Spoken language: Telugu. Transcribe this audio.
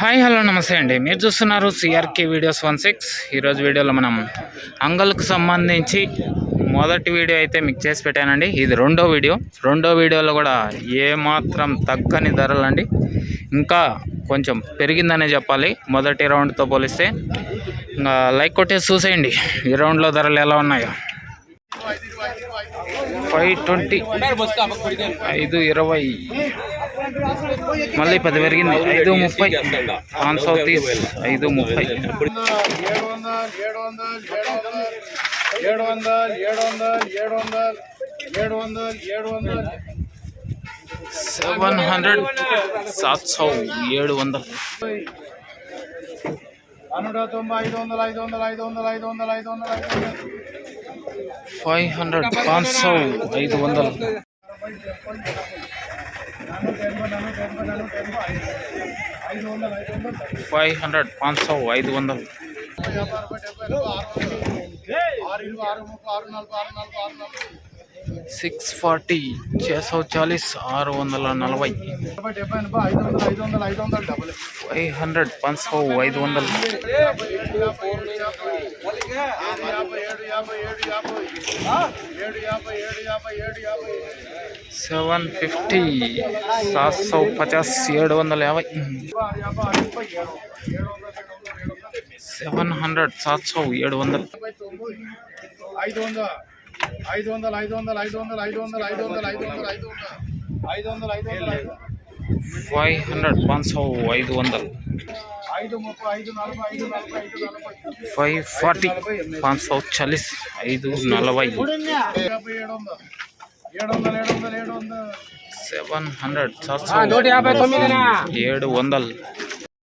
హాయ్ హలో నమస్తే అండి. మీరు చూస్తున్నారు సిఆర్కే వీడియోస్ వన్ సిక్స్ ఈరోజు వీడియోలో మనం అంగల్కు సంబంధించి మొదటి వీడియో అయితే మీకు చేసి పెట్టానండి. ఇది రెండో వీడియో. రెండో వీడియోలో కూడా ఏమాత్రం తగ్గని ధరలండి. ఇంకా కొంచెం పెరిగిందనే చెప్పాలి. మొదటి రౌండ్తో పోలిస్తే ఇంకా లైక్ కొట్టేసి చూసేయండి. ఈ రౌండ్లో ధరలు ఎలా ఉన్నాయో. ఫైవ్ ట్వంటీ ఐదు ఇరవై. మళ్ళీ పది పెరిగింది. ఐదు ముప్పై. పాన్ సౌ తీస్ ఐదు ముప్పై. ఏడు వందలు ఏడు వందలు ఏడు వందలు ఏడు వందలు ఏడు వందలు ఏడు వందలు ఏడు సెవెన్ హండ్రెడ్ సాత్ సౌ ఏడు వందలు నూట తొంభై ఐదు వందలు ఐదు వందలు ఐదు వందలు ఐదు వందలు ఐదు వందలు ఐదు వందలు. ఫైవ్ హండ్రెడ్ పాన్ సౌ ఐదు వందలు. ఫైవ్ హండ్రెడ్ సౌ ఐదు వందలు సిక్స్ ఫార్టీ చేసౌ చాలీస్ ఆరు వందల నలభై ఫైవ్ హండ్రెడ్ పంచౌ ఐదు వందలు సెవెన్ ఫిఫ్టీ సాత్ సౌ పచాస్ ఏడు వందల యాభై. సెవెన్ హండ్రెడ్ సాత్ సౌ ఏడు వందలు. ఐదు వందలు. ఐదు వందలు ఐదు వందలు ఐదు వందలు ఐదు వందలు ఐదు వందలు ఐదు వందలు ఐదు వందలు. ఐదు వందలు ఐదు వందలు ఫైవ్ హండ్రెడ్ సౌ ఐదు వందలు. ఫైవ్ ఫార్టీ పాంచ్ సౌ చాలీస్ ఐదు నలభై. సెవెన్ హండ్రెడ్ ఏడు వందలు.